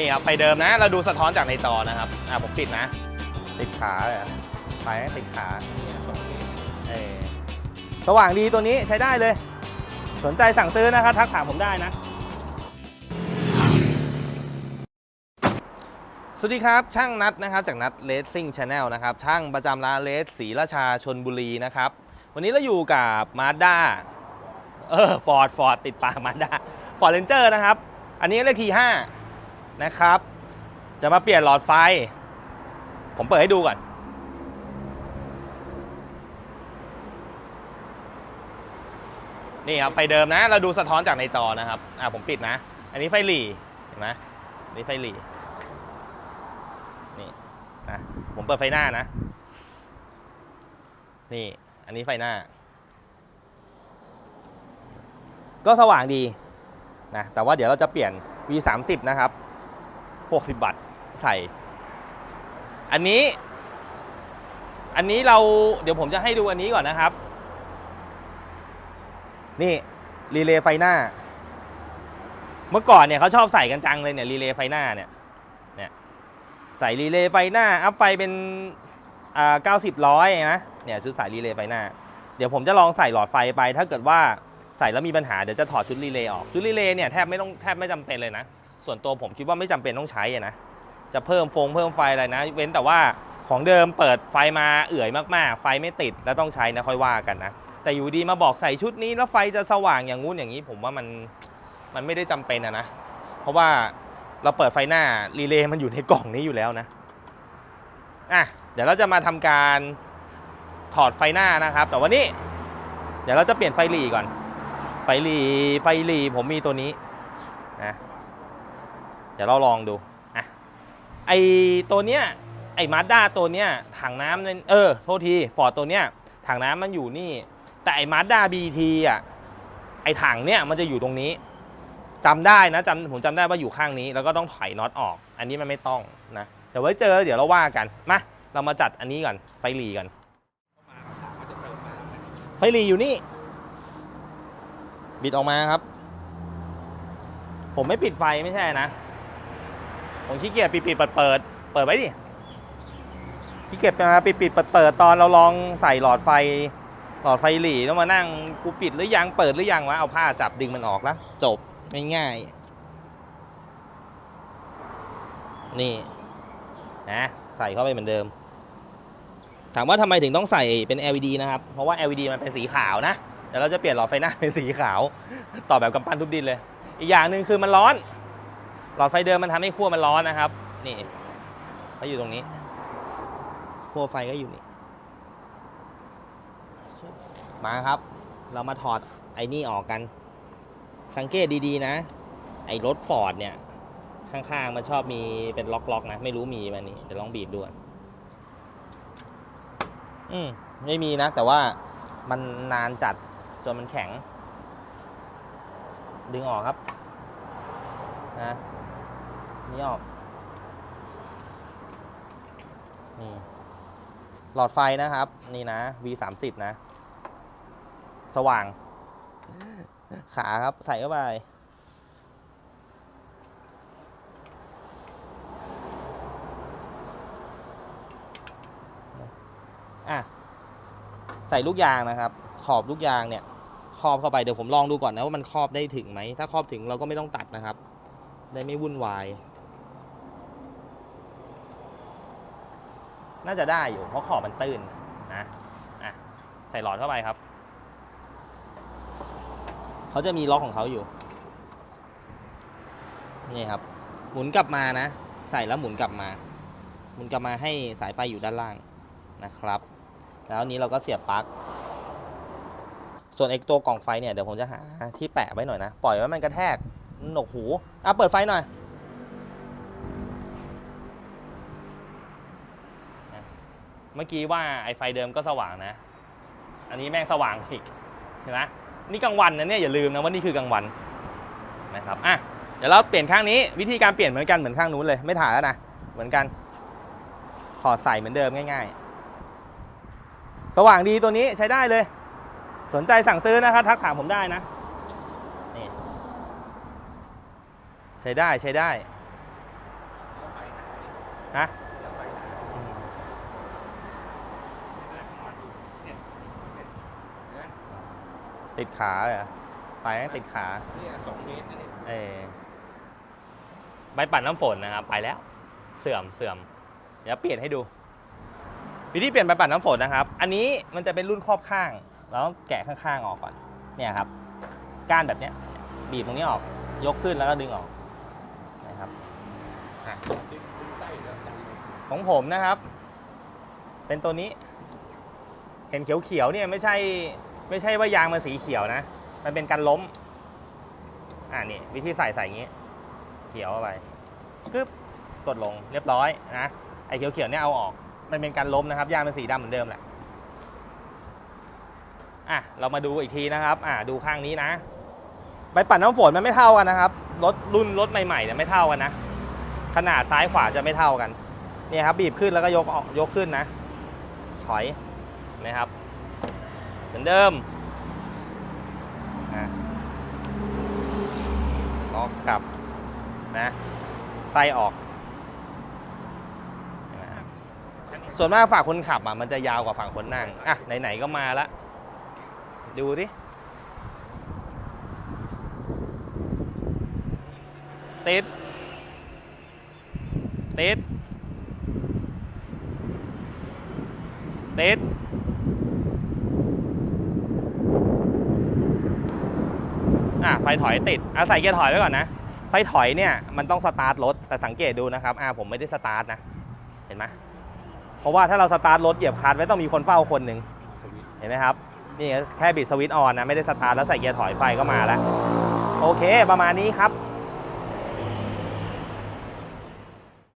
นี่ครับไฟเดิมนะ เราดูสะท้อนจากในจอนะครับ อ่าผมปิดนะ ติดขาเลยไฟติดขาเออสว่างดีตัวนี้ใช้ได้เลย สนใจสั่งซื้อนะครับ ทักถามผมได้นะ สวัสดีครับ ช่างนัดนะครับ จากนัดเลสซิ่งชาแนลนะครับ ช่างประจำร้านเลสศรีราชาชนบุรีนะครับ วันนี้เราอยู่กับมาด้าเออฟอร์ดฟอร์ดติดปากมาด้าฟอร์ดเรนเจอร์นะครับ อันนี้เลขทีห้า นะครับ จะมาเปลี่ยนหลอดไฟ ผมเปิดให้ดูก่อน นี่ครับไฟเดิมนะ เราดูสะท้อนจากในจอนะครับ อ่าผมปิดนะ อันนี้ไฟหลีเห็นไหมนนี้ไฟหลีนี่นะผมเปิดไฟหน้านะ นี่ อันนี้ไฟหน้า ก็สว่างดีนะแต่ว่าเดี๋ยวเราจะเปลี่ยน V30 นะครับ 60 วัตต์ใส่ อันนี้ อันนี้เราเดี๋ยวผมจะให้ดูอันนี้ก่อนนะครับ นี่ รีเลย์ไฟหน้า เมื่อก่อนเนี่ยเขาชอบใส่กันจังเลยเนี่ยรีเลย์ไฟหน้าเนี่ยเนี่ยใส่รีเลย์ไฟหน้า อัพไฟเป็นอ่าเก้าสิบร้อยนะเนี่ยซื้อสายรีเลย์ไฟหน้า เดี๋ยวผมจะลองใส่หลอดไฟไป ถ้าเกิดว่าใส่แล้วมีปัญหาเดี๋ยวจะถอดชุดรีเลย์ออก ชุดรีเลย์เนี่ยแทบไม่ต้องแทบไม่จำเป็นเลยนะ ส่วนตัวผมคิดว่าไม่จำเป็นต้องใช้อะนะจะเพิ่มฟงเพิ่มไฟอะไรนะ เว้นแต่ว่าของเดิมเปิดไฟมาเอื่อยมากๆ ไฟไม่ติดแล้วต้องใช้นะค่อยว่ากันนะแต่อยู่ดีมาบอกใส่ชุดนี้แล้วไฟจะสว่างอย่างงู้นอย่างนี้ ผมว่ามันมันไม่ได้จำเป็นอะนะ เพราะว่าเราเปิดไฟหน้ารีเลย์มันอยู่ในกล่องนี้อยู่แล้วนะอะเดี๋ยวเราจะมาทำการถอดไฟหน้านะครับ แต่วันนี้ เดี๋ยวเราจะเปลี่ยนไฟหลีก่อน ไฟหลีไฟหลีผมมีตัวนี้นะ ดี๋ยวเราลองดูอะไอตัวเนี้ยไอมาด้าตัวเนี้ยถังน้ำเนี่ยเออโทษทีฟอร์ดตัวเนี้ยถังน้ำมันอยู่นี่ แต่ไอมาด้าบีทีอะไอถังเนี้ยมันจะอยู่ตรงนี้จำได้นะจำผมจำได้ว่าอยู่ข้างนี้ แล้วก็ต้องถอยน็อตออก อันนี้มันไม่ต้องนะเดี๋ยวไว้เจอเดี๋ยวเราว่ากันมาเรามาจัดอันนี้ก่อนไฟหลีกันไฟหลีอยู่นี่ บิดออกมาครับ ผมไม่ปิดไฟไม่ใช่นะ ผมขี้เกียจปิดปิดเปิดเปิดเปิดไว้ดิขี้เกียจมาปิดปิดเปิดเปิดตอนเราลองใส่หลอดไฟ หลอดไฟหลีต้องมานั่งกูปิดหรือยังเปิดหรือยังวะเอาผ้าจับดึงมันออกแล้วจบง่ายๆนี่นะใส่เข้าไปเหมือนเดิม ถามว่าทำไมถึงต้องใส่เป็น LED นะครับ เพราะว่า LED มันเป็นสีขาวนะเดี๋ยวเราจะเปลี่ยนหลอดไฟหน้าเป็นสีขาว ต่อแบบกำปั้นทุบดินเลย อีกอย่างหนึ่งคือมันร้อน ลอดไฟเดิมมันทำให้ขั้วมันร้อนนะครับ นี่เขาอยู่ตรงนี้ขั้วไฟก็อยู่นี่มาครับ เรามาถอดไอ้นี่ออกกัน สังเกตดีๆนะ ไอ้รถฟอร์ดเนี่ย ข้างๆมันชอบมีเป็นล็อกๆนะ ไม่รู้มีมันนี่เดี๋ยวลองบีบดูอืมไม่มีนะ แต่ว่ามันนานจัดจนมันแข็ง ดึงออกครับนะ นี่ออก นี่ หลอดไฟนะครับ นี่นะ V30 นะ สว่าง ขาครับ ใส่เข้าไปอะ ใส่ลูกยางนะครับ ขอบลูกยางเนี่ยครอบเข้าไปเดี๋ยวผมลองดูก่อนนะว่ามันครอบได้ถึงไหม ถ้าครอบถึงเราก็ไม่ต้องตัดนะครับ ได้ไม่วุ่นวาย น่าจะได้อยู่เพราะขอบมันตื้นนะอะใส่หลอดเข้าไปครับเขาจะมีล็อกของเขาอยู่นี่ครับ หมุนกลับมานะ ใส่แล้วหมุนกลับมา หมุนกลับมาให้สายไฟอยู่ด้านล่างนะครับ แล้วนี้เราก็เสียบปลั๊กส่วนไอ้ตัวกล่องไฟเนี่ยเดี๋ยวผมจะหาที่แปะไว้หน่อยนะ ปล่อยไว้มันกระแทกหนกหูอะเปิดไฟหน่อย เมื่อกี้ว่าไอไฟเดิมก็สว่างนะ อันนี้แม่งสว่างอีกเห็นไหมนี่กลางวันนะเนี่ยอย่าลืมนะว่านี่คือกลางวันนะครับอะเดี๋ยวเราเปลี่ยนข้างนี้วิธีการเปลี่ยนเหมือนกันเหมือนข้างนู้นเลยไม่ถ่ายแล้วนะเหมือนกันถอดใส่เหมือนเดิมง่าย ๆ สว่างดีตัวนี้ใช้ได้เลย สนใจสั่งซื้อนะครับทักถามผมได้นะนี่ใช้ได้ใช้ได้ฮะ ติดขาเลยเหรอไฟแม่งติดขา เนี่ยสองเมตรนะเนี่ยเออใบปั่นน้ำฝนนะครับไปแล้ว เสื่อมเสื่อมเดี๋ยวเปลี่ยนให้ดู วิธีเปลี่ยนใบปั่นน้ำฝนนะครับ อันนี้มันจะเป็นรุ่นครอบข้าง เราต้องแกะข้างๆออกก่อน เนี่ยครับ ก้านแบบเนี้ย บีบตรงนี้ออก ยกขึ้นแล้วก็ดึงออกนะครับอะดึงดึงไส้แล้วกันของผมนะครับ เป็นตัวนี้ เห็นเขียวๆเนี่ยไม่ใช่ ไม่ใช่ว่ายางมันสีเขียวนะ มันเป็นการล้ม อ่านี่วิธีใส่ใส่อย่างนี้เกี่ยวเข้าไปกึ๊บกดลงเรียบร้อยนะ ไอ้เขียวๆเนี่ยเอาออก มันเป็นการล้มนะครับ ยางเป็นสีดำเหมือนเดิมแหละ อะ เรามาดูอีกทีนะครับ อะดูข้างนี้นะ ใบปั่นน้ำฝนมันไม่เท่ากันนะครับ รถรุ่นรถใหม่ๆเนี่ยไม่เท่ากันนะ ขนาดซ้ายขวาจะไม่เท่ากัน เนี่ยครับบีบขึ้นแล้วก็ยกออกยกขึ้นนะ ถอยนะครับ เหมือนเดิมนะล็อกกลับนะไส้ออก ส่วนมากฝั่งคนขับอะมันจะยาวกว่าฝั่งคนนั่งอะไหนๆก็มาละดูดิติดติดติด อะไฟถอยติดอะใส่เกียร์ถอยไว้ก่อนนะ ไฟถอยเนี่ยมันต้องสตาร์ทรถ แต่สังเกตดูนะครับอะผมไม่ได้สตาร์ทนะ เห็นไหมเพราะว่าถ้าเราสตาร์ทรถเหยียบคลันไว้ต้องมีคนเฝ้าคนหนึ่งเห็นไหมครับ นี่แค่บิดสวิตช์ออนนะไม่ได้สตาร์ทแล้วใส่เกียร์ถอยไฟก็มาแล้ว โอเค ประมาณนี้ครับ